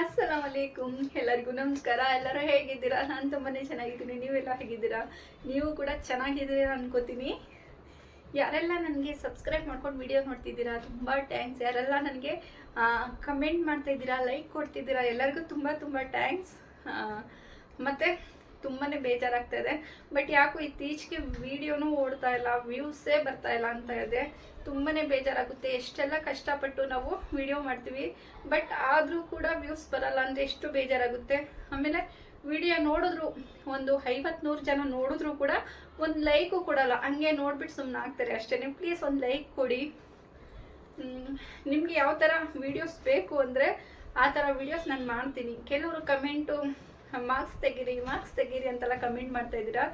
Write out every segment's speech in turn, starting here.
ಅಸ್ಸಲಾಮ್ ಅಲೈಕುಮ್ ಎಲ್ಲರಿಗೂ ನಮಸ್ಕಾರ. ಎಲ್ಲರೂ ಹೇಗಿದ್ದೀರಾ? ನಾನು ತುಂಬಾ ಚೆನ್ನಾಗಿದ್ದೀನಿ. ನೀವೆಲ್ಲ ಹೇಗಿದ್ದೀರಾ? ನೀವು ಕೂಡ ಚೆನ್ನಾಗಿದ್ದೀರಾ ಅನ್ಕೋತೀನಿ. ಯಾರೆಲ್ಲ ನನಗೆ ಸಬ್ಸ್ಕ್ರೈಬ್ ಮಾಡ್ಕೊಂಡು ವಿಡಿಯೋ ನೋಡ್ತಿದ್ದೀರಾ? ತುಂಬ ಥ್ಯಾಂಕ್ಸ್ ಯಾರೆಲ್ಲ ನನಗೆ ಕಮೆಂಟ್ ಮಾಡ್ತಾ ಇದ್ದೀರಾ ಲೈಕ್ ಕೊಡ್ತಿದ್ದೀರಾ? ಎಲ್ಲರಿಗೂ ತುಂಬ ತುಂಬ ಥ್ಯಾಂಕ್ಸ್ ಮತ್ತು ತುಂಬಾ ಬೇಜಾರಾಗ್ತಾ ಇದೆ. ಬಟ್ ಯಾಕೋ ಇತ್ತೀಚೆಗೆ ವಿಡಿಯೋನೂ ಓಡ್ತಾ ಇಲ್ಲ ವ್ಯೂಸೇ ಬರ್ತಾ ಇಲ್ಲ ಅಂತ ಇದೆ. ತುಂಬಾ ಬೇಜಾರಾಗುತ್ತೆ. ಎಷ್ಟೆಲ್ಲ ಕಷ್ಟಪಟ್ಟು ನಾವು ವಿಡಿಯೋ ಮಾಡ್ತೀವಿ. ಬಟ್ ಆದರೂ ಕೂಡ ವ್ಯೂಸ್ ಬರಲ್ಲ ಅಂದರೆ ಎಷ್ಟು ಬೇಜಾರಾಗುತ್ತೆ. ಆಮೇಲೆ ವಿಡಿಯೋ ನೋಡಿದ್ರು, ಒಂದು ಐವತ್ತು ನೂರು ಜನ ನೋಡಿದ್ರು ಕೂಡ ಒಂದು ಲೈಕು ಕೊಡಲ್ಲ. ಹಂಗೆ ನೋಡ್ಬಿಟ್ಟು ಸುಮ್ಮನೆ ಆಗ್ತಾರೆ ಅಷ್ಟೇ ಪ್ಲೀಸ್ ಒಂದು ಲೈಕ್ ಕೊಡಿ. ನಿಮಗೆ ಯಾವ ಥರ ವಿಡಿಯೋಸ್ ಬೇಕು ಅಂದರೆ ಆ ಥರ ವಿಡಿಯೋಸ್ ನಾನು ಮಾಡ್ತೀನಿ. ಕೆಲವರು ಕಮೆಂಟು ಮಾರ್ಕ್ಸ್ ತೆಗೀರಿ ಮಾರ್ಕ್ಸ್ ತೆಗೀರಿ ಅಂತೆಲ್ಲ ಕಮೆಂಟ್ ಮಾಡ್ತಾ ಇದ್ದೀರಾ?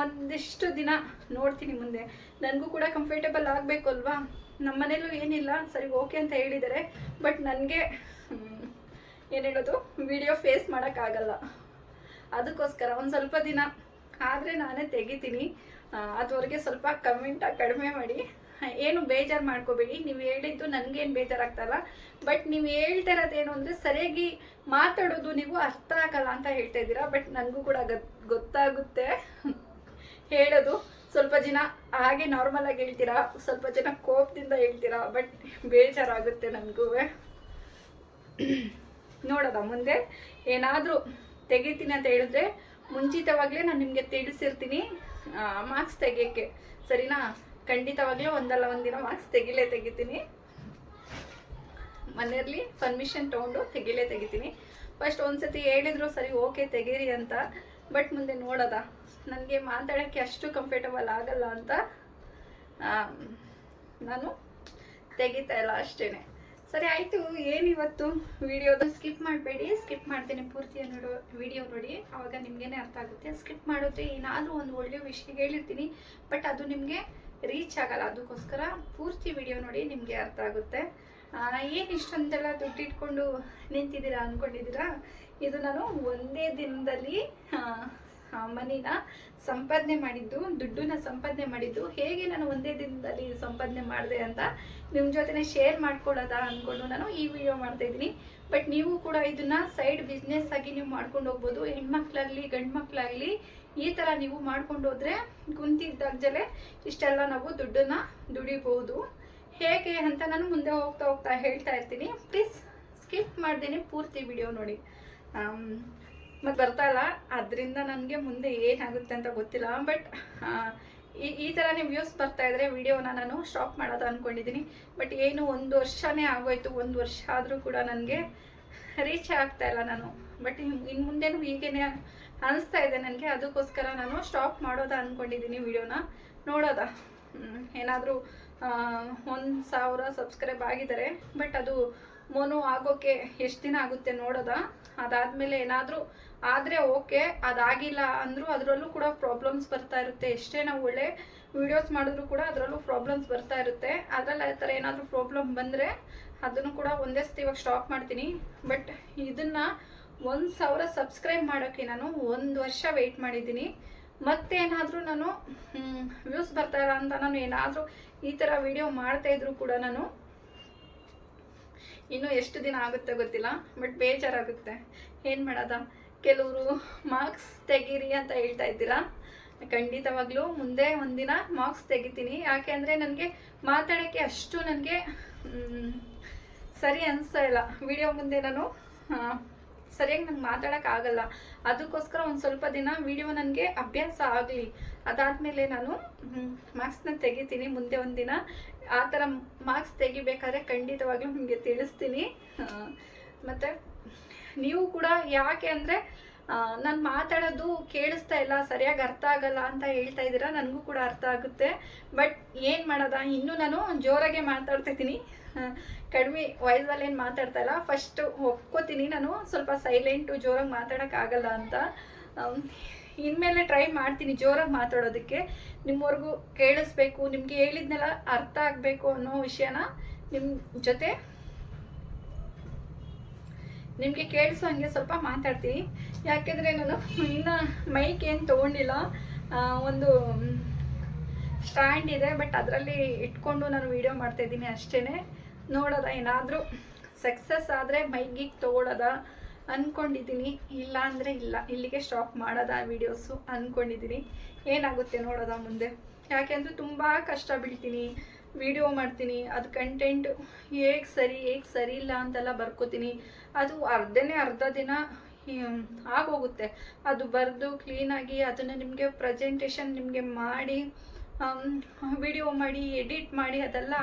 ಒಂದಿಷ್ಟು ದಿನ ನೋಡ್ತೀನಿ ಮುಂದೆ. ನನಗೂ ಕೂಡ ಕಂಫರ್ಟೇಬಲ್ ಆಗಬೇಕು ಅಲ್ವಾ? ನಮ್ಮ ಮನೇಲೂ ಏನಿಲ್ಲ, ಸರಿ ಓಕೆ ಅಂತ ಹೇಳಿದ್ದಾರೆ. ಬಟ್ ನನಗೆ ಏನು ಹೇಳೋದು? ವಿಡಿಯೋ ಫೇಸ್ ಮಾಡೋಕ್ಕಾಗಲ್ಲ. ಅದಕ್ಕೋಸ್ಕರ ಒಂದು ಸ್ವಲ್ಪ ದಿನ. ಆದರೆ ನಾನೇ ತೆಗಿತೀನಿ. ಅದುವರೆಗೆ ಸ್ವಲ್ಪ ಕಮೆಂಟ ಕಡಿಮೆ ಮಾಡಿ. ಏನು ಬೇಜಾರು ಮಾಡ್ಕೋಬೇಡಿ. ನೀವು ಹೇಳಿದ್ದು ನನಗೇನು ಬೇಜಾರಾಗ್ತಲ್ಲ. ಬಟ್ ನೀವು ಹೇಳ್ತಾ ಇರೋದೇನು ಅಂದರೆ ಸರಿಯಾಗಿ ಮಾತಾಡೋದು ನೀವು ಅರ್ಥ ಆಗಲ್ಲ ಅಂತ ಹೇಳ್ತಾ ಇದ್ದೀರಾ. ಬಟ್ ನನಗೂ ಕೂಡ ಗತ್, ಗೊತ್ತಾಗುತ್ತೆ ಹೇಳೋದು. ಸ್ವಲ್ಪ ಜನ ಹಾಗೆ ನಾರ್ಮಲ್ ಆಗಿ ಹೇಳ್ತೀರಾ? ಸ್ವಲ್ಪ ಜನ ಕೋಪದಿಂದ ಹೇಳ್ತೀರಾ? ಬಟ್ ಬೇಜಾರಾಗುತ್ತೆ ನನಗೂ. ನೋಡೋದ ಮುಂದೆ. ಏನಾದರೂ ತೆಗಿತೀನಿ ಅಂತ ಹೇಳಿದ್ರೆ ಮುಂಚಿತವಾಗಲೇ ನಾನು ನಿಮಗೆ ತಿಳಿಸಿರ್ತೀನಿ. ಮಾರ್ಕ್ಸ್ ತೆಗಿಯೋಕ್ಕೆ. ಸರಿನಾ? ಖಂಡಿತವಾಗ್ಲೂ ಒಂದಲ್ಲ, ಒಂದಿನ ಮಾರ್ಕ್ಸ್ ತೆಗಿಲೇ ತೆಗಿತೀನಿ. ಮನೆಯಲ್ಲಿ ಪರ್ಮಿಷನ್ ತೊಗೊಂಡು ತೆಗಿಲೇ ತೆಗಿತೀನಿ. ಫಸ್ಟ್ ಒಂದ್ಸತಿ ಹೇಳಿದ್ರು, ಸರಿ ಓಕೆ ತೆಗೀರಿ ಅಂತ. ಬಟ್ ಮುಂದೆ ನೋಡೋದ. ನನಗೆ ಮಾತಾಡೋಕ್ಕೆ ಅಷ್ಟು ಕಂಫರ್ಟಬಲ್ ಆಗಲ್ಲ ಅಂತ ನಾನು ತೆಗಿತಾ ಇಲ್ಲ ಅಷ್ಟೇ ಸರಿ, ಆಯಿತು. ಏನಿವತ್ತು ವಿಡಿಯೋದ? ಸ್ಕಿಪ್ ಮಾಡಬೇಡಿ, ಸ್ಕಿಪ್ ಮಾಡ್ತೀನಿ. ಪೂರ್ತಿ ನೋಡೋ, ವಿಡಿಯೋ ನೋಡಿ. ಆವಾಗ ನಿಮಗೇನೆ ಅರ್ಥ ಆಗುತ್ತೆ. ಸ್ಕಿಪ್ ಮಾಡಿದ್ರೆ ಏನಾದರೂ ಒಂದು ಒಳ್ಳೆಯ ವಿಷಯ ಹೇಳಿರ್ತೀನಿ. ಬಟ್ ಅದು ನಿಮಗೆ ರೀಚ್ ಆಗಲ್ಲ. ಅದಕ್ಕೋಸ್ಕರ ಪೂರ್ತಿ ವಿಡಿಯೋ ನೋಡಿ ನಿಮಗೆ ಅರ್ಥ ಆಗುತ್ತೆ. ಏನು ಇಷ್ಟೊಂದೆಲ್ಲ ದುಡ್ಡು ಇಟ್ಕೊಂಡು ನಿಂತಿದ್ದೀರಾ ಅಂದ್ಕೊಂಡಿದ್ದೀರಾ ಇದು ನಾನು ಒಂದೇ ದಿನದಲ್ಲಿ ಮನಿನ ಸಂಪಾದನೆ ಮಾಡಿದ್ದು, ದುಡ್ಡನ್ನ ಸಂಪಾದನೆ ಮಾಡಿದ್ದು. ಹೇಗೆ ನಾನು ಒಂದೇ ದಿನದಲ್ಲಿ ಸಂಪಾದನೆ ಮಾಡಿದೆ ಅಂತ ನಿಮ್ಮ ಜೊತೆನೇ ಶೇರ್ ಮಾಡ್ಕೊಳ್ಳೋದ ಅಂದ್ಕೊಂಡು ನಾನು ಈ ವಿಡಿಯೋ ಮಾಡ್ತಾ ಇದ್ದೀನಿ. ಬಟ್ ನೀವು ಕೂಡ ಇದನ್ನ ಸೈಡ್ ಬಿಸ್ನೆಸ್ ಆಗಿ ನೀವು ಮಾಡ್ಕೊಂಡು ಹೋಗ್ಬೋದು. ಹೆಣ್ಮಕ್ಳಾಗಲಿ ಗಂಡು ಮಕ್ಕಳಾಗಲಿ ಈ ಥರ ನೀವು ಮಾಡ್ಕೊಂಡು ಹೋದ್ರೆ ಕುಂತಿದ್ದಾಗಲೇ ಇಷ್ಟೆಲ್ಲ ನಾವು ದುಡ್ಡನ್ನ ದುಡಿಬಹುದು ಹೇಗೆ ಅಂತ ನಾನು ಮುಂದೆ ಹೋಗ್ತಾ ಹೋಗ್ತಾ ಹೇಳ್ತಾ ಇರ್ತೀನಿ. ಪ್ಲೀಸ್ ಸ್ಕಿಪ್ ಮಾಡ್ದೇನೆ ಪೂರ್ತಿ ವಿಡಿಯೋ ನೋಡಿ. ಮತ್ತು ಬರ್ತಾ ಇಲ್ಲ. ಅದರಿಂದ ನನಗೆ ಮುಂದೆ ಏನಾಗುತ್ತೆ ಅಂತ ಗೊತ್ತಿಲ್ಲ. ಬಟ್ ಈ ಈ ಥರನೇ ವ್ಯೂಸ್ ಬರ್ತಾ ಇದ್ರೆ ವಿಡಿಯೋನ ನಾನು ಸ್ಟಾಪ್ ಮಾಡೋದು ಅಂದ್ಕೊಂಡಿದ್ದೀನಿ ಬಟ್ ಏನು ಒಂದು ವರ್ಷನೇ ಆಗೋಯ್ತು. ಒಂದು ವರ್ಷ ಆದರೂ ಕೂಡ ನನಗೆ ರೀಚ್ ಆಗ್ತಾ ಇಲ್ಲ ನಾನು. ಬಟ್ ಇನ್ನು ಮುಂದೆನೂ ಹೀಗೇನೆ ಅನಿಸ್ತಾ ಇದೆ ನನಗೆ. ಅದಕ್ಕೋಸ್ಕರ ನಾನು ಸ್ಟಾಪ್ ಮಾಡೋದ ಅಂದ್ಕೊಂಡಿದ್ದೀನಿ ವಿಡಿಯೋನ. ನೋಡೋದ? ಏನಾದರೂ ಒಂದು ಸಾವಿರ ಸಬ್ಸ್ಕ್ರೈಬ್ ಆಗಿದ್ದಾರೆ ಬಟ್ ಅದು ಮೋನು ಆಗೋಕ್ಕೆ ಎಷ್ಟು ದಿನ ಆಗುತ್ತೆ ನೋಡೋದ? ಅದಾದಮೇಲೆ ಏನಾದರೂ ಆದರೆ ಓಕೆ, ಅದಾಗಿಲ್ಲ ಅಂದರೂ ಅದರಲ್ಲೂ ಕೂಡ ಪ್ರಾಬ್ಲಮ್ಸ್ ಬರ್ತಾ ಇರುತ್ತೆ. ಎಷ್ಟೇ ನಾವು ಒಳ್ಳೆ ವಿಡಿಯೋಸ್ ಮಾಡಿದ್ರು ಕೂಡ ಅದರಲ್ಲೂ ಪ್ರಾಬ್ಲಮ್ಸ್ ಬರ್ತಾ ಇರುತ್ತೆ. ಅದರಲ್ಲಿ ಆ ಥರ ಏನಾದರೂ ಪ್ರಾಬ್ಲಮ್ ಬಂದರೆ ಅದನ್ನು ಕೂಡ ಒಂದೇ ಸತಿ ಇವಾಗ ಸ್ಟಾಪ್ ಮಾಡ್ತೀನಿ. ಬಟ್ ಇದನ್ನು ಒಂದು ಸಾವಿರ ಸಬ್ಸ್ಕ್ರೈಬ್ ಮಾಡೋಕ್ಕೆ ನಾನು ಒಂದು ವರ್ಷ ವೆಯ್ಟ್ ಮಾಡಿದ್ದೀನಿ. ಮತ್ತೇನಾದರೂ ನಾನು ವ್ಯೂಸ್ ಬರ್ತಾ ಇಲ್ಲ ಅಂತ ನಾನು ಏನಾದರೂ ಈ ಥರ ವಿಡಿಯೋ ಮಾಡ್ತಾ ಇದ್ರು ಕೂಡ ನಾನು ಇನ್ನೂ ಎಷ್ಟು ದಿನ ಆಗುತ್ತೆ ಗೊತ್ತಿಲ್ಲ ಬಟ್ ಬೇಜಾರಾಗುತ್ತೆ. ಏನು ಮಾಡೋದ? ಕೆಲವರು ಮಾರ್ಕ್ಸ್ ತೆಗೀರಿ ಅಂತ ಹೇಳ್ತಾ ಇದ್ದೀರಾ? ಖಂಡಿತವಾಗ್ಲೂ ಮುಂದೆ ಒಂದಿನ ಮಾರ್ಕ್ಸ್ ತೆಗಿತೀನಿ. ಯಾಕೆ ಅಂದರೆ ನನಗೆ ಮಾತಾಡೋಕ್ಕೆ ಅಷ್ಟು ನನಗೆ ಸರಿ ಅನಿಸ್ತಾ ಇಲ್ಲ. ವಿಡಿಯೋ ಮುಂದೆ ನಾನು ಸರಿಯಾಗಿ ನಂಗೆ ಮಾತಾಡೋಕ್ಕಾಗಲ್ಲ ಅದಕ್ಕೋಸ್ಕರ ಒಂದು ಸ್ವಲ್ಪ ದಿನ ವಿಡಿಯೋ ನನಗೆ ಅಭ್ಯಾಸ ಆಗಲಿ. ಅದಾದಮೇಲೆ ನಾನು ಮಾರ್ಕ್ಸ್ನ ತೆಗಿತೀನಿ. ಮುಂದೆ ಒಂದಿನ ಆ ಥರ ಮಾರ್ಕ್ಸ್ ತೆಗಿಬೇಕಾದ್ರೆ ಖಂಡಿತವಾಗ್ಲೂ ನಿಮಗೆ ತಿಳಿಸ್ತೀನಿ. ಮತ್ತು ನೀವು ಕೂಡ ಯಾಕೆ ಅಂದರೆ ನಾನು ಮಾತಾಡೋದು ಕೇಳಿಸ್ತಾ ಇಲ್ಲ, ಸರಿಯಾಗಿ ಅರ್ಥ ಆಗಲ್ಲ ಅಂತ ಹೇಳ್ತಾ ಇದ್ದೀರಾ, ನನಗೂ ಕೂಡ ಅರ್ಥ ಆಗುತ್ತೆ. ಬಟ್ ಏನು ಮಾಡೋದ, ಇನ್ನೂ ನಾನು ಜೋರಾಗೆ ಮಾತಾಡ್ತಾ ಇದ್ದೀನಿ. ಕಡಿಮೆ ವಾಯ್ಸಲ್ಲಿ ಏನು ಮಾತಾಡ್ತಾ ಇಲ್ಲ. ಫಸ್ಟ್ ಒಪ್ಕೋತೀನಿ ನಾನು. ಸ್ವಲ್ಪ ಸೈಲೆಂಟು ಜೋರಾಗಿ ಮಾತಾಡೋಕ್ಕಾಗಲ್ಲ ಅಂತ. ಇನ್ಮೇಲೆ ಟ್ರೈ ಮಾಡ್ತೀನಿ ಜೋರಾಗಿ ಮಾತಾಡೋದಕ್ಕೆ. ನಿಮ್ಮವರೆಗೂ ಕೇಳಿಸ್ಬೇಕು. ನಿಮಗೆ ಹೇಳಿದ್ನೆಲ್ಲ ಅರ್ಥ ಆಗಬೇಕು ಅನ್ನೋ ವಿಷಯನ ನಿಮ್ಮ ಜೊತೆ ನಿಮಗೆ ಕೇಳಿಸೋ ಹಂಗೆ ಸ್ವಲ್ಪ ಮಾತಾಡ್ತೀನಿ. ಯಾಕೆಂದರೆ ನಾನು ಇನ್ನು ಮೈಕ್ ಏನು ತೊಗೊಂಡಿಲ್ಲ. ಒಂದು ಸ್ಟ್ಯಾಂಡ್ ಇದೆ ಬಟ್ ಅದರಲ್ಲಿ ಇಟ್ಕೊಂಡು ನಾನು ವೀಡಿಯೋ ಮಾಡ್ತಾಯಿದ್ದೀನಿ ಅಷ್ಟೇ ನೋಡೋದ ಏನಾದರೂ ಸಕ್ಸಸ್ ಆದರೆ ಮೈಗಿಗೆ ತೊಗೊಳೋದ ಅಂದ್ಕೊಂಡಿದ್ದೀನಿ ಇಲ್ಲ ಅಂದರೆ ಇಲ್ಲ. ಇಲ್ಲಿಗೆ ಸ್ಟಾಪ್ ಮಾಡೋದ ವೀಡಿಯೋಸು ಅಂದ್ಕೊಂಡಿದ್ದೀನಿ ಏನಾಗುತ್ತೆ ನೋಡೋದ ಮುಂದೆ. ಯಾಕೆಂದರೆ ತುಂಬ ಕಷ್ಟ ಬೀಳ್ತೀನಿ ವಿಡಿಯೋ ಮಾಡ್ತೀನಿ. ಅದು ಕಂಟೆಂಟ್ ಹೇಗೆ ಸರಿ ಹೇಗೆ ಸರಿ ಇಲ್ಲ ಅಂತೆಲ್ಲ ಬರ್ಕೋತೀನಿ. ಅದು ಅರ್ಧನೇ ಅರ್ಧ ದಿನ ಆಗೋಗುತ್ತೆ. ಅದು ಬರೆದು ಕ್ಲೀನಾಗಿ ಅದನ್ನು ನಿಮಗೆ ಪ್ರೆಸೆಂಟೇಷನ್ ನಿಮಗೆ ಮಾಡಿ ವಿಡಿಯೋ ಮಾಡಿ ಎಡಿಟ್ ಮಾಡಿ ಅದೆಲ್ಲ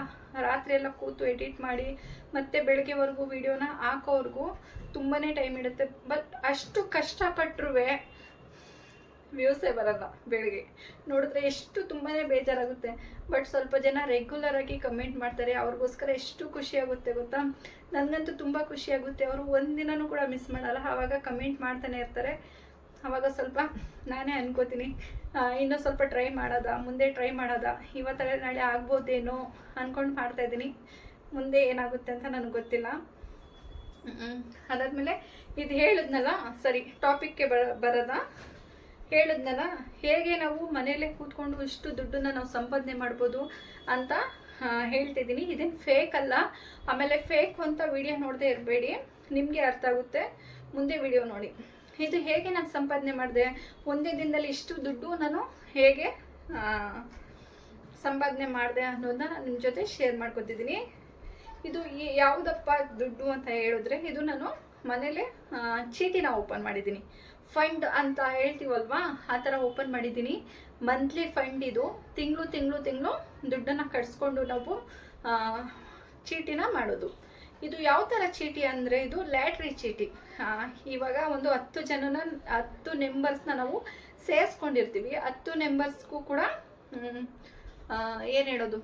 ರಾತ್ರಿ ಎಲ್ಲ ಕೂತು ಎಡಿಟ್ ಮಾಡಿ ಮತ್ತೆ ಬೆಳಗ್ಗೆವರೆಗೂ ವಿಡಿಯೋನ ಹಾಕೋವರೆಗೂ ತುಂಬಾ ಟೈಮ್ ಇಡುತ್ತೆ. ಬಟ್ ಅಷ್ಟು ಕಷ್ಟಪಟ್ಟರು ವ್ಯೂಸೇ ಬರಲ್ಲ ಬೆಳಗ್ಗೆ. ನೋಡಿದ್ರೆ ಎಷ್ಟು ತುಂಬಾ ಬೇಜಾರಾಗುತ್ತೆ. ಬಟ್ ಸ್ವಲ್ಪ ಜನ ರೆಗ್ಯುಲರ್ ಆಗಿ ಕಮೆಂಟ್ ಮಾಡ್ತಾರೆ. ಅವ್ರಿಗೋಸ್ಕರ ಎಷ್ಟು ಖುಷಿಯಾಗುತ್ತೆ ಗೊತ್ತಾ? ನನಗಂತೂ ತುಂಬ ಖುಷಿಯಾಗುತ್ತೆ ಅವರು ಒಂದಿನೂ ಕೂಡ ಮಿಸ್ ಮಾಡಲ್ಲ. ಆವಾಗ ಕಮೆಂಟ್ ಮಾಡ್ತಾನೆ ಇರ್ತಾರೆ. ಆವಾಗ ಸ್ವಲ್ಪ ನಾನೇ ಅನ್ಕೋತೀನಿ. ಇನ್ನೂ ಸ್ವಲ್ಪ ಟ್ರೈ ಮಾಡೋದ ಮುಂದೆ ಟ್ರೈ ಮಾಡೋದ. ಇವತ್ತಲ್ಲ ನಾಳೆ ಆಗ್ಬೋದೇನೋ ಅಂದ್ಕೊಂಡು ಮಾಡ್ತಾಯಿದ್ದೀನಿ ಮುಂದೆ ಏನಾಗುತ್ತೆ ಅಂತ ನನಗೆ ಗೊತ್ತಿಲ್ಲ. ಅದಾದಮೇಲೆ ಇದು ಹೇಳಿದ್ನಲ್ಲ ಸರಿ ಟಾಪಿಕ್ಗೆ ಬರ ಬರೋದ. ಹೇಳಿದ್ನಲ್ಲ ಹೇಗೆ ನಾವು ಮನೆಯಲ್ಲೇ ಕೂತ್ಕೊಂಡು ಇಷ್ಟು ದುಡ್ಡನ್ನ ನಾವು ಸಂಪಾದನೆ ಮಾಡ್ಬೋದು ಅಂತ ಹೇಳ್ತಿದ್ದೀನಿ ಇದೇನು ಫೇಕ್ ಅಲ್ಲ. ಆಮೇಲೆ ಫೇಕ್ ಅಂತ ವಿಡಿಯೋ ನೋಡದೆ ಇರಬೇಡಿ. ನಿಮಗೆ ಅರ್ಥ ಆಗುತ್ತೆ. ಮುಂದೆ ವಿಡಿಯೋ ನೋಡಿ. ಇದು ಹೇಗೆ ನಾನು ಸಂಪಾದನೆ ಮಾಡಿದೆ? ಒಂದೇ ದಿನದಲ್ಲಿ ಇಷ್ಟು ದುಡ್ಡು ನಾನು ಹೇಗೆ ಸಂಪಾದನೆ ಮಾಡಿದೆ ಅನ್ನೋದನ್ನ ನಾನು ನಿಮ್ಮ ಜೊತೆ ಶೇರ್ ಮಾಡ್ಕೊತಿದ್ದೀನಿ. ಇದು ಯಾವುದಪ್ಪ ದುಡ್ಡು ಅಂತ ಹೇಳಿದ್ರೆ ಇದು ನಾನು ಮನೇಲೆ ಚೀಟಿನ ಓಪನ್ ಮಾಡಿದ್ದೀನಿ. ಫಂಡ್ ಅಂತ ಹೇಳ್ತೀವಲ್ವಾ? ಆ ಥರ ಓಪನ್ ಮಾಡಿದ್ದೀನಿ. ಮಂತ್ಲಿ ಫಂಡ್ ಇದು. ತಿಂಗಳು ತಿಂಗಳು ತಿಂಗಳು ದುಡ್ಡನ್ನು ಕಟ್ಸ್ಕೊಂಡು ನಾವು ಚೀಟಿನ ಮಾಡೋದು. ಇದು ಯಾವ ಥರ ಚೀಟಿ ಅಂದರೆ ಇದು ಲ್ಯಾಟ್ರಿ ಚೀಟಿ. ಇವಾಗ ಒಂದು ಹತ್ತು ಜನನ, ಹತ್ತು ನೆಂಬರ್ಸ್ನ ನಾವು ಸೇರಿಸ್ಕೊಂಡಿರ್ತೀವಿ. ಹತ್ತು ನೆಂಬರ್ಸ್ಗೂ ಕೂಡ ಏನು ಹೇಳೋದು?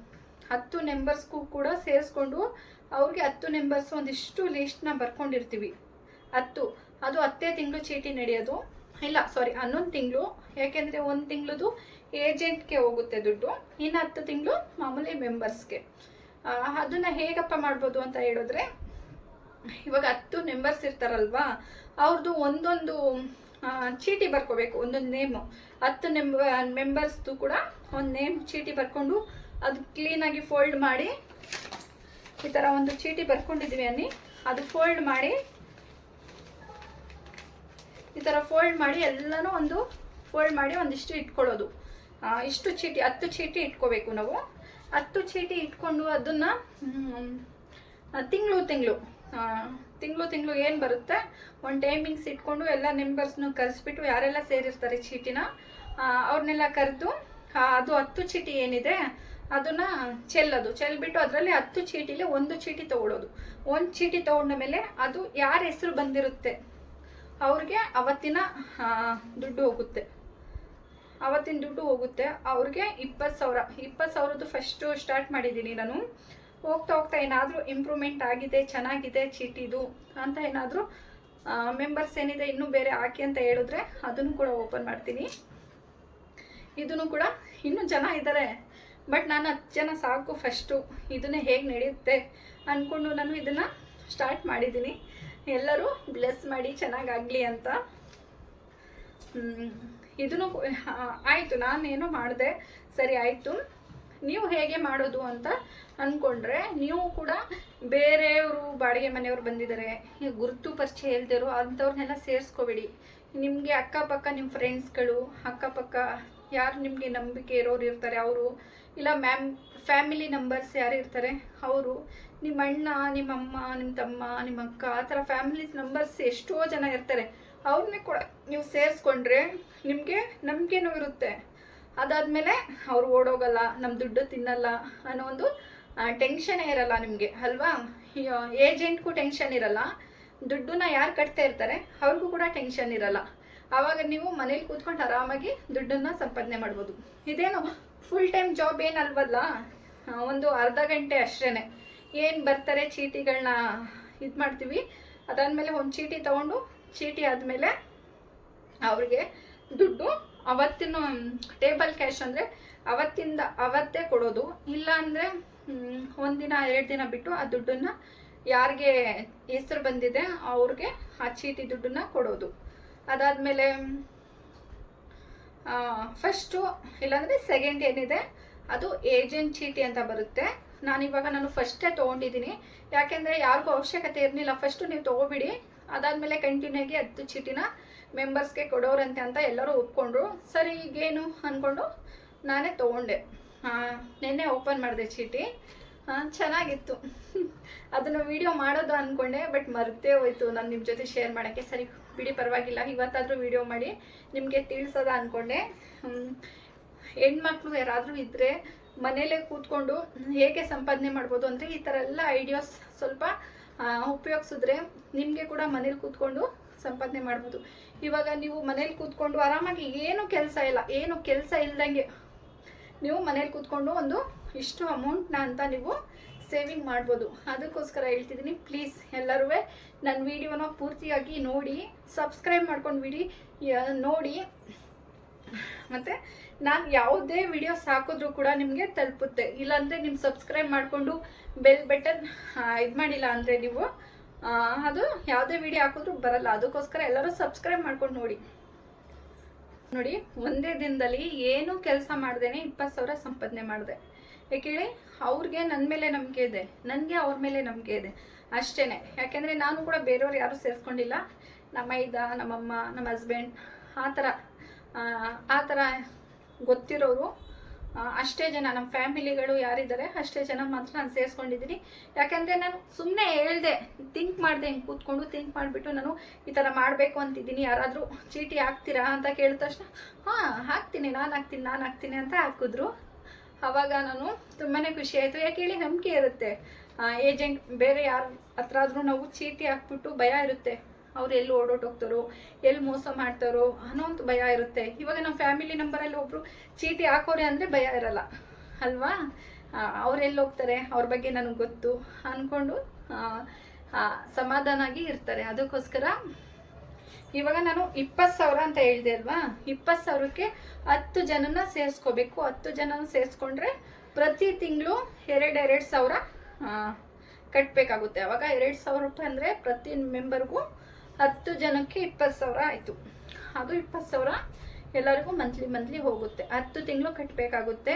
ಹತ್ತು ನೆಂಬರ್ಸ್ಗೂ ಕೂಡ ಸೇರಿಸ್ಕೊಂಡು ಅವ್ರಿಗೆ ಹತ್ತು ನೆಂಬರ್ಸ್ ಒಂದಿಷ್ಟು ಲಿಸ್ಟ್ನ ಬರ್ಕೊಂಡಿರ್ತೀವಿ. ಹತ್ತು. ಅದು ಹತ್ತೇ ತಿಂಗಳು ಚೀಟಿ ನಡೆಯೋದು. ಇಲ್ಲ ಸಾರಿ ಹನ್ನೊಂದು ತಿಂಗಳು. ಯಾಕೆಂದರೆ ಒಂದು ತಿಂಗಳದು ಏಜೆಂಟ್ಗೆ ಹೋಗುತ್ತೆ ದುಡ್ಡು. ಇನ್ನು ಹತ್ತು ತಿಂಗಳು ಮಾಮೂಲಿ ಮೆಂಬರ್ಸ್ಗೆ ಅದನ್ನು ಹೇಗಪ್ಪ ಮಾಡ್ಬೋದು ಅಂತ ಹೇಳಿದ್ರೆ, ಇವಾಗ ಹತ್ತು ಮೆಂಬರ್ಸ್ ಇರ್ತಾರಲ್ವಾ ಅವ್ರದ್ದು ಒಂದೊಂದು ಚೀಟಿ ಬರ್ಕೋಬೇಕು, ಒಂದೊಂದು ನೇಮು ಹತ್ತು ನೆಂಬ ಮೆಂಬರ್ಸ್ದು ಕೂಡ ಒಂದು ನೇಮ್ ಚೀಟಿ ಬರ್ಕೊಂಡು ಅದು ಕ್ಲೀನಾಗಿ ಫೋಲ್ಡ್ ಮಾಡಿ, ಈ ಥರ ಒಂದು ಚೀಟಿ ಬರ್ಕೊಂಡಿದ್ದೀವಿ ಅನ್ನಿ, ಅದು ಫೋಲ್ಡ್ ಮಾಡಿ, ಈ ಥರ ಫೋಲ್ಡ್ ಮಾಡಿ ಎಲ್ಲನೂ ಒಂದು ಫೋಲ್ಡ್ ಮಾಡಿ ಒಂದಿಷ್ಟು ಇಟ್ಕೊಳ್ಳೋದು. ಇಷ್ಟು ಚೀಟಿ, ಹತ್ತು ಚೀಟಿ ಇಟ್ಕೋಬೇಕು ನಾವು. ಹತ್ತು ಚೀಟಿ ಇಟ್ಕೊಂಡು ಅದನ್ನು ತಿಂಗಳು ತಿಂಗಳು ತಿಂಗಳು ತಿಂಗಳು ಏನು ಬರುತ್ತೆ? ಒಂದು ಟೈಮಿಂಗ್ಸ್ ಇಟ್ಕೊಂಡು ಎಲ್ಲ ಮೆಂಬರ್ಸ್ನು ಕರೆಸ್ಬಿಟ್ಟು ಯಾರೆಲ್ಲ ಸೇರಿರ್ತಾರೆ ಚೀಟಿನ ಅವ್ರನ್ನೆಲ್ಲ ಕರೆದು ಅದು ಹತ್ತು ಚೀಟಿ ಏನಿದೆ, ಅದನ್ನ ಚೆಲ್ಲೋದು. ಚೆಲ್ಬಿಟ್ಟು ಅದರಲ್ಲಿ ಹತ್ತು ಚೀಟಿಲಿ ಒಂದು ಚೀಟಿ ತಗೊಳ್ಳೋದು ಒಂದು ಚೀಟಿ ತಗೊಂಡ ಮೇಲೆ ಅದು ಯಾರ ಹೆಸರು ಬಂದಿರುತ್ತೆ, ಅವ್ರಿಗೆ ಅವತ್ತಿನ ದುಡ್ಡು ಹೋಗುತ್ತೆ. ಅವತ್ತಿನ ದುಡ್ಡು ಹೋಗುತ್ತೆ. ಅವ್ರಿಗೆ ಇಪ್ಪತ್ತು ಸಾವಿರ. ಇಪ್ಪತ್ತು ಸಾವಿರದ್ದು ಫಸ್ಟು ಸ್ಟಾರ್ಟ್ ಮಾಡಿದ್ದೀನಿ ನಾನು. ಹೋಗ್ತಾ ಹೋಗ್ತಾ ಏನಾದರೂ ಇಂಪ್ರೂವ್ಮೆಂಟ್ ಆಗಿದೆ, ಚೆನ್ನಾಗಿದೆ, ಚೀಟಿದು ಅಂತ ಏನಾದರೂ ಮೆಂಬರ್ಸ್ ಏನಿದೆ ಇನ್ನೂ ಬೇರೆ ಹಾಕಿ ಅಂತ ಹೇಳಿದ್ರೆ ಅದನ್ನು ಕೂಡ ಓಪನ್ ಮಾಡ್ತೀನಿ. ಇದನ್ನು ಕೂಡ ಇನ್ನೂ ಜನ ಇದ್ದಾರೆ. ಬಟ್ ನಾನು ಹತ್ತು ಜನ ಸಾಕು ಫಸ್ಟು ಇದನ್ನೇ ಹೇಗೆ ನಡೆಯುತ್ತೆ ಅಂದ್ಕೊಂಡು ನಾನು ಇದನ್ನು ಸ್ಟಾರ್ಟ್ ಮಾಡಿದ್ದೀನಿ. ಎಲ್ಲರೂ ಬ್ಲೆಸ್ ಮಾಡಿ ಚೆನ್ನಾಗಾಗಲಿ ಅಂತ. ಇದನ್ನು ಆಯಿತು, ನಾನೇನೋ ಮಾಡಿದೆ. ಸರಿ, ಆಯಿತು. ನೀವು ಹೇಗೆ ಮಾಡೋದು ಅಂತ ಅಂದ್ಕೊಂಡ್ರೆ ನೀವು ಕೂಡ ಬೇರೆಯವರು, ಬಾಡಿಗೆ ಮನೆಯವರು ಬಂದಿದ್ದಾರೆ ಗುರುತು ಪರಿಚಯ ಇಲ್ದಿರೋ ಅಂಥವ್ರನ್ನೆಲ್ಲ ಸೇರಿಸ್ಕೋಬೇಡಿ. ನಿಮಗೆ ಅಕ್ಕಪಕ್ಕ ನಿಮ್ಮ ಫ್ರೆಂಡ್ಸ್ಗಳು ಅಕ್ಕಪಕ್ಕ ಯಾರು ನಿಮಗೆ ನಂಬಿಕೆ ಇರೋರು ಇರ್ತಾರೆ, ಅವರು ಇಲ್ಲ ಮ್ಯಾಮ್ ಫ್ಯಾಮಿಲಿ ನಂಬರ್ಸ್ ಯಾರು ಇರ್ತಾರೆ, ಅವರು ನಿಮ್ಮ ಅಣ್ಣ ನಿಮ್ಮಮ್ಮ ನಿಮ್ಮ ತಮ್ಮ, ನಿಮ್ಮ ಅಕ್ಕ, ಆ ಥರ ಫ್ಯಾಮಿಲಿ ನಂಬರ್ಸ್ ಎಷ್ಟೋ ಜನ ಇರ್ತಾರೆ. ಅವ್ರನ್ನೇ ಕೂಡ ನೀವು ಸೇರಿಸ್ಕೊಂಡ್ರೆ ನಿಮಗೆ ನಂಬಿಕೆನೂ ಇರುತ್ತೆ ಅದಾದಮೇಲೆ ಅವ್ರು ಓಡೋಗಲ್ಲ ನಮ್ಮ ದುಡ್ಡು ತಿನ್ನಲ್ಲ ಅನ್ನೋ ಒಂದು ಟೆನ್ಷನೇ ಇರಲ್ಲ ನಿಮಗೆ, ಅಲ್ವಾ? ಏಜೆಂಟ್ಗೂ ಟೆನ್ಷನ್ ಇರಲ್ಲ. ದುಡ್ಡನ್ನ ಯಾರು ಕಟ್ತಾ ಇರ್ತಾರೆ, ಅವ್ರಿಗೂ ಕೂಡ ಟೆನ್ಷನ್ ಇರಲ್ಲ. ಆವಾಗ ನೀವು ಮನೇಲಿ ಕೂತ್ಕೊಂಡು ಆರಾಮಾಗಿ ದುಡ್ಡನ್ನು ಸಂಪಾದನೆ ಮಾಡ್ಬೋದು. ಇದೇನು ಫುಲ್ ಟೈಮ್ ಜಾಬ್ ಏನಲ್ವಲ್ಲ? ಒಂದು ಅರ್ಧ ಗಂಟೆ ಅಷ್ಟೇ ಏನು ಬರ್ತಾರೆ ಚೀಟಿಗಳನ್ನ ಇದು ಮಾಡ್ತೀವಿ ಅದಾದಮೇಲೆ ಒಂದು ಚೀಟಿ ತೊಗೊಂಡು ಚೀಟಿ ಆದಮೇಲೆ ಅವ್ರಿಗೆ ದುಡ್ಡು ಅವತ್ತಿನ ಟೇಬಲ್ ಕ್ಯಾಶ್ ಅಂದರೆ ಅವತ್ತಿಂದ ಅವತ್ತೇ ಕೊಡೋದು. ಇಲ್ಲ ಅಂದರೆ ಒಂದಿನ, ಎರಡು ದಿನ ಬಿಟ್ಟು ಆ ದುಡ್ಡನ್ನು ಯಾರಿಗೆ ಹೆಸರು ಬಂದಿದೆ ಅವ್ರಿಗೆ ಆ ಚೀಟಿ ದುಡ್ಡನ್ನು ಕೊಡೋದು. ಅದಾದಮೇಲೆ ಫಸ್ಟು ಇಲ್ಲಾಂದರೆ ಸೆಕೆಂಡ್ ಏನಿದೆ, ಅದು ಏಜೆಂಟ್ ಚೀಟಿ ಅಂತ ಬರುತ್ತೆ. ನಾನು ಇವಾಗ ನಾನು ಫಸ್ಟೇ ತೊಗೊಂಡಿದ್ದೀನಿ. ಯಾಕೆಂದರೆ ಯಾರಿಗೂ ಅವಶ್ಯಕತೆ ಇರಲಿಲ್ಲ. ಫಸ್ಟು ನೀವು ತೊಗೊಬಿಡಿ. ಅದಾದಮೇಲೆ ಕಂಟಿನ್ಯೂ ಆಗಿ ಹತ್ತು ಚೀಟಿನ ಮೆಂಬರ್ಸ್ಗೆ ಕೊಡೋರಂತೆ ಅಂತ ಎಲ್ಲರೂ ಒಪ್ಕೊಂಡ್ರು. ಸರಿ, ಈಗೇನು ಅಂದ್ಕೊಂಡು ನಾನೇ ತೊಗೊಂಡೆ. ನಿನ್ನೆ ಓಪನ್ ಮಾಡಿದೆ ಚೀಟಿ. ಚೆನ್ನಾಗಿತ್ತು. ಅದನ್ನು ವಿಡಿಯೋ ಮಾಡೋದು ಅಂದ್ಕೊಂಡೆ ಬಟ್ ಮರ್ತೇ ಹೋಯ್ತು ನಾನು ನಿಮ್ಮ ಜೊತೆ ಶೇರ್ ಮಾಡೋಕ್ಕೆ. ಸರಿ, ಬಿಡಿ, ಪರವಾಗಿಲ್ಲ. ಇವತ್ತಾದರೂ ವಿಡಿಯೋ ಮಾಡಿ ನಿಮಗೆ ತಿಳಿಸೋದ ಅಂದ್ಕೊಂಡೆ. ಹೆಣ್ಮಕ್ಳು ಯಾರಾದರೂ ಇದ್ದರೆ ಮನೇಲೇ ಕೂತ್ಕೊಂಡು ಹೇಗೆ ಸಂಪಾದನೆ ಮಾಡ್ಬೋದು ಅಂದರೆ ಈ ಥರ ಎಲ್ಲ ಐಡಿಯಾಸ್ ಸ್ವಲ್ಪ ಉಪಯೋಗಿಸಿದ್ರೆ ನಿಮಗೆ ಕೂಡ ಮನೇಲಿ ಕೂತ್ಕೊಂಡು ಸಂಪಾದನೆ ಮಾಡ್ಬೋದು. ಇವಾಗ ನೀವು ಮನೇಲಿ ಕೂತ್ಕೊಂಡು ಆರಾಮಾಗಿ ಏನು ಕೆಲಸ ಇಲ್ಲ, ಏನು ಕೆಲಸ ಇಲ್ದಂಗೆ ನೀವು ಮನೇಲಿ ಕೂತ್ಕೊಂಡು ಒಂದು ಇಷ್ಟು ಅಮೌಂಟ್ನ ಅಂತ ನೀವು ಸೇವಿಂಗ್ ಮಾಡ್ಬೋದು. ಅದಕ್ಕೋಸ್ಕರ ಹೇಳ್ತಿದ್ದೀನಿ, ಪ್ಲೀಸ್ ಎಲ್ಲರೂ ನನ್ನ ವಿಡಿಯೋನ ಪೂರ್ತಿಯಾಗಿ ನೋಡಿ, ಸಬ್ಸ್ಕ್ರೈಬ್ ಮಾಡ್ಕೊಂಡು ಬಿಡಿ ನೋಡಿ. ಮತ್ತು ನಾನು ಯಾವುದೇ ವಿಡಿಯೋಸ್ ಹಾಕಿದ್ರೂ ಕೂಡ ನಿಮಗೆ ತಲುಪುತ್ತೆ. ಇಲ್ಲಾಂದ್ರೆ ನಿಮ್ಮ ಸಬ್ಸ್ಕ್ರೈಬ್ ಮಾಡಿಕೊಂಡು ಬೆಲ್ ಬಟನ್ ಇದು ಮಾಡಿಲ್ಲ ಅಂದರೆ ನೀವು ಅದು ಯಾವುದೇ ವಿಡಿಯೋ ಹಾಕಿದ್ರೂ ಬರಲ್ಲ. ಅದಕ್ಕೋಸ್ಕರ ಎಲ್ಲರೂ ಸಬ್ಸ್ಕ್ರೈಬ್ ಮಾಡ್ಕೊಂಡು ನೋಡಿ. ನೋಡಿ, ಒಂದೇ ದಿನದಲ್ಲಿ ಏನು ಕೆಲಸ ಮಾಡ್ದೇನೆ ಇಪ್ಪತ್ತು ಸಾವಿರ ಸಂಪಾದನೆ ಮಾಡಿದೆ. ಯಾಕೆ ಹೇಳಿ? ಅವ್ರಿಗೆ ನನ್ನ ಮೇಲೆ ನಂಬಿಕೆ ಇದೆ. ನನಗೆ ಅವ್ರ ಮೇಲೆ ನಂಬಿಕೆ ಇದೆ. ಅಷ್ಟೇ ಯಾಕೆಂದರೆ ನಾನು ಕೂಡ ಬೇರೆಯವ್ರು ಯಾರೂ ಸೇರಿಸ್ಕೊಂಡಿಲ್ಲ. ನಮ್ಮ ಇದ ನಮ್ಮಮ್ಮ, ನಮ್ಮ ಹಸ್ಬೆಂಡ್ ಆ ಥರ. ಆ, ಥರ ಗೊತ್ತಿರೋರು ಅಷ್ಟೇ ಜನ ನಮ್ಮ ಫ್ಯಾಮಿಲಿಗಳು ಯಾರಿದ್ದಾರೆ ಅಷ್ಟೇ ಜನ ಮಾತ್ರ ನಾನು ಸೇರಿಸ್ಕೊಂಡಿದ್ದೀನಿ. ಯಾಕೆಂದರೆ ನಾನು ಸುಮ್ಮನೆ ಹೇಳ್ದೆ ಥಿಂಕ್ ಮಾಡಿದೆ ಹಿಂಗೆ ಕೂತ್ಕೊಂಡು ಥಿಂಕ್ ಮಾಡಿಬಿಟ್ಟು ನಾನು ಈ ಥರ ಮಾಡಬೇಕು ಅಂತಿದ್ದೀನಿ. ಯಾರಾದರೂ ಚೀಟಿ ಹಾಕ್ತೀರಾ ಅಂತ ಕೇಳಿದ ತಕ್ಷಣ ಹಾಂ ಹಾಕ್ತೀನಿ ನಾನು ಹಾಕ್ತೀನಿ ನಾನು ಹಾಕ್ತೀನಿ ಅಂತ ಹಾಕಿದ್ರು. ಆವಾಗ ನಾನು ತುಂಬಾ ಖುಷಿ ಆಯಿತು. ಯಾಕೆ ಹೇಳಿ ನಂಬಿಕೆ ಇರುತ್ತೆ. ಏಜೆಂಟ್ ಬೇರೆ ಯಾರ ಹತ್ರ ಆದರೂ ನಾವು ಚೀಟಿ ಹಾಕ್ಬಿಟ್ಟು ಭಯ ಇರುತ್ತೆ. ಅವ್ರು ಎಲ್ಲಿ ಓಡೋಟೋಗ್ತಾರೋ ಎಲ್ಲಿ ಮೋಸ ಮಾಡ್ತಾರೋ ಅನ್ನೋ ಒಂದು ಭಯ ಇರುತ್ತೆ. ಇವಾಗ ನಮ್ಮ ಫ್ಯಾಮಿಲಿ ನಂಬರಲ್ಲಿ ಒಬ್ಬರು ಚೀಟಿ ಹಾಕೋರೆ ಅಂದರೆ ಭಯ ಇರಲ್ಲ. ಅಲ್ವಾ? ಅವ್ರು ಎಲ್ಲಿ ಹೋಗ್ತಾರೆ, ಅವ್ರ ಬಗ್ಗೆ ನನಗೆ ಗೊತ್ತು ಅನ್ಕೊಂಡು ಸಮಾಧಾನ ಆಗಿ ಇರ್ತಾರೆ. ಅದಕ್ಕೋಸ್ಕರ ಇವಾಗ ನಾನು ಇಪ್ಪತ್ತು ಸಾವಿರ ಅಂತ ಹೇಳಿದೆ ಅಲ್ವಾ? ಇಪ್ಪತ್ತು ಸಾವಿರಕ್ಕೆ ಹತ್ತು ಜನನ ಸೇರಿಸ್ಕೋಬೇಕು. ಹತ್ತು ಜನನ ಸೇರಿಸ್ಕೊಂಡ್ರೆ ಪ್ರತಿ ತಿಂಗಳು ಎರಡು ಎರಡು ಸಾವಿರ ಕಟ್ಟಬೇಕಾಗುತ್ತೆ ಅವಾಗ ಎರಡು ಸಾವಿರ ರೂಪಾಯಿ ಅಂದರೆ ಪ್ರತಿ ಮೆಂಬರ್ಗೂ ಹತ್ತು ಜನಕ್ಕೆ ಇಪ್ಪತ್ತು ಸಾವಿರ ಆಯಿತು. ಅದು ಇಪ್ಪತ್ತು ಸಾವಿರ ಎಲ್ಲರಿಗೂ ಮಂತ್ಲಿ ಮಂತ್ಲಿ ಹೋಗುತ್ತೆ. ಹತ್ತು ತಿಂಗಳು ಕಟ್ಟಬೇಕಾಗುತ್ತೆ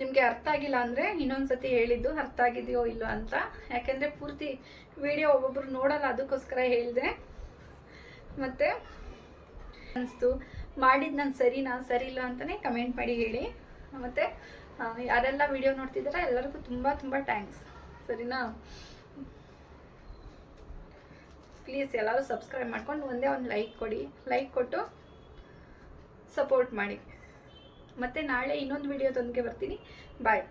ನಿಮಗೆ ಅರ್ಥ ಆಗಿಲ್ಲ ಅಂದರೆ ಇನ್ನೊಂದ್ಸತಿ ಹೇಳಿದ್ದು ಅರ್ಥ ಆಗಿದೆಯೋ ಇಲ್ಲೋ ಅಂತ. ಯಾಕೆಂದರೆ ಪೂರ್ತಿ ವಿಡಿಯೋ ಒಬ್ಬೊಬ್ಬರು ನೋಡಲ್ಲ, ಅದಕ್ಕೋಸ್ಕರ ಹೇಳಿದೆ. ಮತ್ತು ಅನಿಸ್ತು ಮಾಡಿದ್ದು ನಾನು ಸರಿನಾ ಸರಿ ಇಲ್ಲ ಅಂತಲೇ ಕಮೆಂಟ್ ಮಾಡಿ ಹೇಳಿ. ಮತ್ತು ಯಾರೆಲ್ಲ ವಿಡಿಯೋ ನೋಡ್ತಿದ್ದೀರಾ ಎಲ್ಲರಿಗೂ ತುಂಬ ತುಂಬ ಥ್ಯಾಂಕ್ಸ್ ಸರಿನಾ? ಪ್ಲೀಸ್ ಎಲ್ಲರೂ ಸಬ್ಸ್ಕ್ರೈಬ್ ಮಾಡ್ಕೊಂಡು ಒಂದೇ ಒಂದು ಲೈಕ್ ಕೊಡಿ. ಲೈಕ್ ಕೊಟ್ಟು ಸಪೋರ್ಟ್ ಮಾಡಿ. ಮತ್ತು ನಾಳೆ ಇನ್ನೊಂದು ವಿಡಿಯೋ ತಂದಿಗೆ ಬರ್ತೀನಿ. ಬಾಯ್